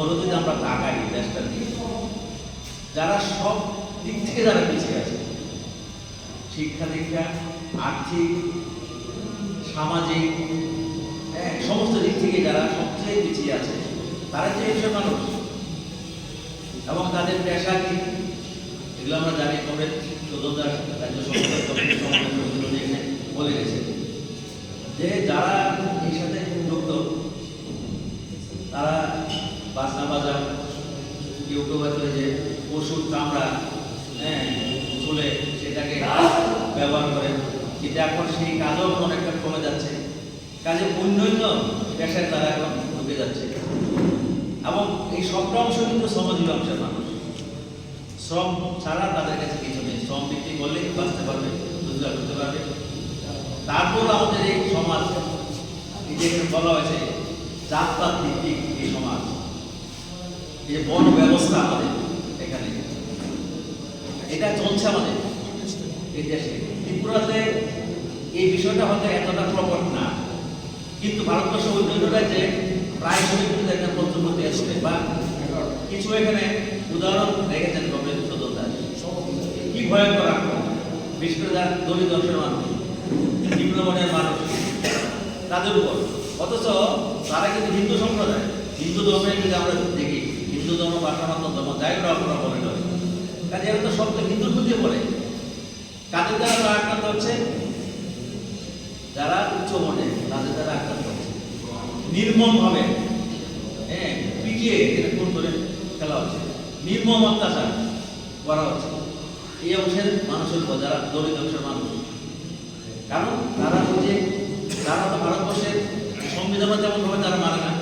দেশটার দিকে যারা সব দিক থেকে যারা পিছিয়ে আছে শিক্ষা দীক্ষা আর্থিক সামাজিক হ্যাঁ, সমস্ত দিক থেকে যারা সবচেয়ে পিছিয়ে আছে তারা যে এসব মানুষ? এবং তাদের পেশা কি? এগুলো আমরা জানি কবে চোদ্দার রাজ্য সরকার বলে গেছে যে যারা বাজনা বাজার কেউ কেউ এই যে পশুর চামড়া হ্যাঁ তুলে সেটাকে ব্যবহার করে, কিন্তু এখন সেই কাজও অনেকটা কমে যাচ্ছে। কাজে অন্যান্য পেশায় তারা এখন ঢুকে যাচ্ছে। এবং এই সবটা অংশ কিন্তু শ্রমজীবী অংশের মানুষ। শ্রম ছাড়া তাদের কাছে কিছু নেই। শ্রম বৃদ্ধি করলেই বাঁচতে পারবে, রোজগার করতে পারবে। তারপর আমাদের এই সমাজ এখানে বলা হয়েছে, জাতপাত ভিত্তিক এই সমাজ। এই যে বড় ব্যবস্থা আমাদের এখানে, এটা চলছে আমাদের এই দেশে ত্রিপুরাতে এই বিষয়টা হয়তো এতটা প্রকট না, কিন্তু ভারতবর্ষ অন্যান্য রাজ্যে প্রায় সবই কিন্তু একটা পঞ্চমতি আসবে বা কিছু এখানে উদাহরণ রেখেছেন গভর্নমেন্ট সদস্য কি ভয়ঙ্কর আক্রমণ। বিশেষ করে যারা দলিত অংশের মানুষ নিম্নবর্ণের মানুষ, তাদের উপর। অথচ তারা কিন্তু হিন্দু সম্প্রদায়, হিন্দু ধর্মে যদি আমরা দেখি। হিন্দু ধর্ম বা সনাতন ধর্ম যাই হোক আপনারা বলেন কাজে এরা তো সব তো হিন্দুর প্রতি বলে। কাদের দ্বারা তারা আক্রান্ত হচ্ছে। যারা উচ্চ মনে তাদের দ্বারা আক্রান্ত হচ্ছে। নির্মম ভাবে হ্যাঁ পিটিয়ে এখানে কোন ধরে খেলা হচ্ছে? নির্মম অত্যাচার করা হচ্ছে। এই অংশের মানুষের উপর, যারা দলিত অংশের মানুষ। কারণ তারা হচ্ছে, তারা তো ভারতবর্ষের সংবিধান যেমন ভাবে তারা মানে না।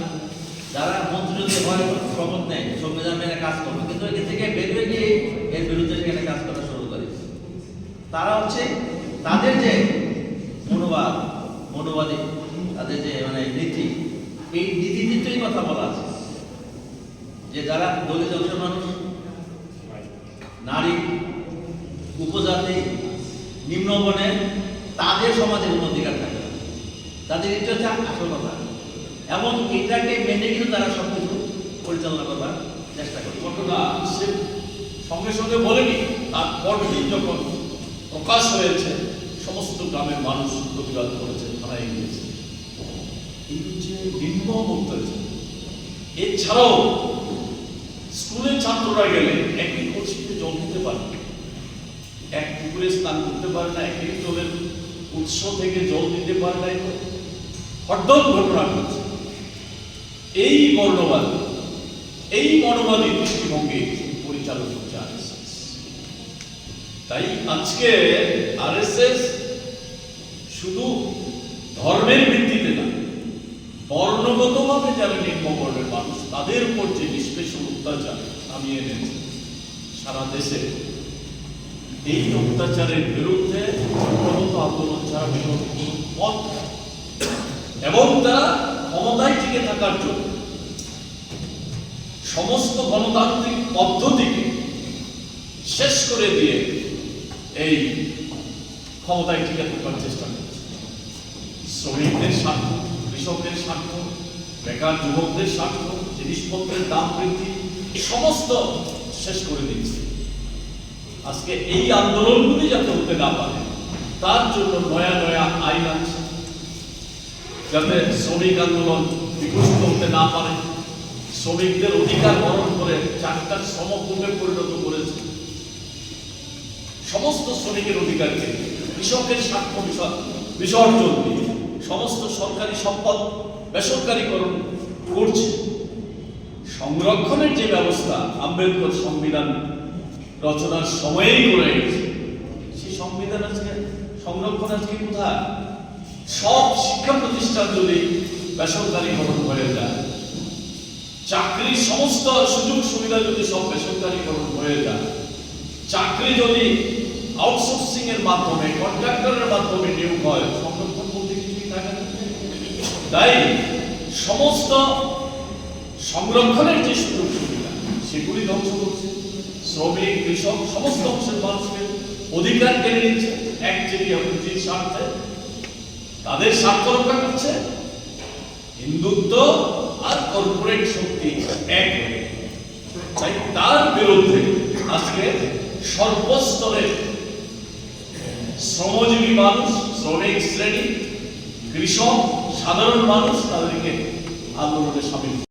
যারা মন্ত্রী হয় শপথ নেয় সংবিধান মেনে কাজ করবে। কিন্তু এখান থেকে বের হয়ে গিয়ে এর বিরুদ্ধে সেখানে কাজ করা শুরু করে। তারা হচ্ছে তাদের যে মনোবাদ মনোবাদী, তাদের যে মানে নীতি, এই নীতি নীতির কথা বলা আছে। যে যারা দলিত অংশের মানুষ, নারী, উপজাতি, নিম্নবর্ণের, তাদের সমাজের অধিকার থাকে। তাদের এটা হচ্ছে আসল কথা। এবং এটাকে মেনে কিন্তু তারা সব কিছু পরিচালনা করবার চেষ্টা করে ঘটনা সে সঙ্গে সঙ্গে বলেনি তার পরদিন যখন প্রকাশ হয়েছে, সমস্ত গ্রামের মানুষ প্রতিবাদ করেছে, থানায় গিয়েছে। এই হচ্ছে নির্মম অত্যাচার। এছাড়াও স্কুলের ছাত্ররা গেলে একই কলসিতে জল দিতে পারে এক পুকুরে স্নান করতে পারে না, একই জলের উৎস থেকে জল দিতে পারে না। হঠাৎ ঘটনা ঘটছে। এই বর্ণবাদ এই মনোবাদী দৃষ্টিভঙ্গি পরিচালক হচ্ছে আরএসএস। তাই আজকে আরএসএস শুধু ধর্মের ভিত্তিতে না, বর্ণগতভাবে যারা নিম্ন বর্ণের মানুষ, তাদের উপর যে নিষ্পেষণ অত্যাচার নামিয়ে এনেছে, সারা দেশে এই অত্যাচারের বিরুদ্ধে আন্দোলন ছাড়া কোনো পথ এবং তারা ক্ষমতায় টিকে থাকার জন্য সমস্ত গণতান্ত্রিক পদ্ধতিকে শেষ করে দিয়ে এই ক্ষমতায় টিকে থাকার চেষ্টা করছে। শ্রমিকদের স্বার্থ, কৃষকদের স্বার্থ, বেকার যুবকদের স্বার্থ, জিনিসপত্রের দাম বৃদ্ধি, সমস্ত শেষ করে দিচ্ছে। আজকে এই আন্দোলনগুলি যাতে হতে না পারে, তার জন্য নয়া নয়া আইন আছে যাতে শ্রমিক আন্দোলন বিকশিত হতে না পারে। শ্রমিকদের অধিকার হরণ করে চারটার সমভূমে পরিণত করেছে। সমস্ত শ্রমিকের অধিকারকে কৃষকের স্বার্থ বিসর- বিসর্জন দিয়ে সমস্ত সরকারি সম্পদ বেসরকারীকরণ করছে। সংরক্ষণের যে ব্যবস্থা আম্বেদকর সংবিধান রচনার সময়েই করে গেছে সেই সংবিধান আজকে সংরক্ষণ আজকে কোথায়? সব শিক্ষা প্রতিষ্ঠান যদি বেসরকারীকরণ হয়ে যায় চাকরির সমস্ত সুযোগ সুবিধা যদি সব বেসরকারীকরণ হয়ে যায়, চাকরি যদি আউটসোর্সিং এর মাধ্যমে কন্ট্রাক্টরের মাধ্যমে নিয়োগ হয়, সংরক্ষণ বলতে কিছুই থাকে তাই সমস্ত সংরক্ষণের যে সুযোগ সুবিধা, সেগুলি ধ্বংস করছে। শ্রমিক, কৃষক, সমস্ত অংশের মানুষকে অধিকার কেড়ে নিচ্ছে। একচেটিয়া পুঁজির স্বার্থে তাদের স্বার্থ রক্ষা করছে। হিন্দুত্ব আর কর্পোরেট শক্তি এক তাই তার বিরুদ্ধে আজকে সর্বস্তরে শ্রমজীবী মানুষ, শ্রমিক শ্রেণি, কৃষক, সাধারণ মানুষ তাদেরকে আন্দোলনে সামিল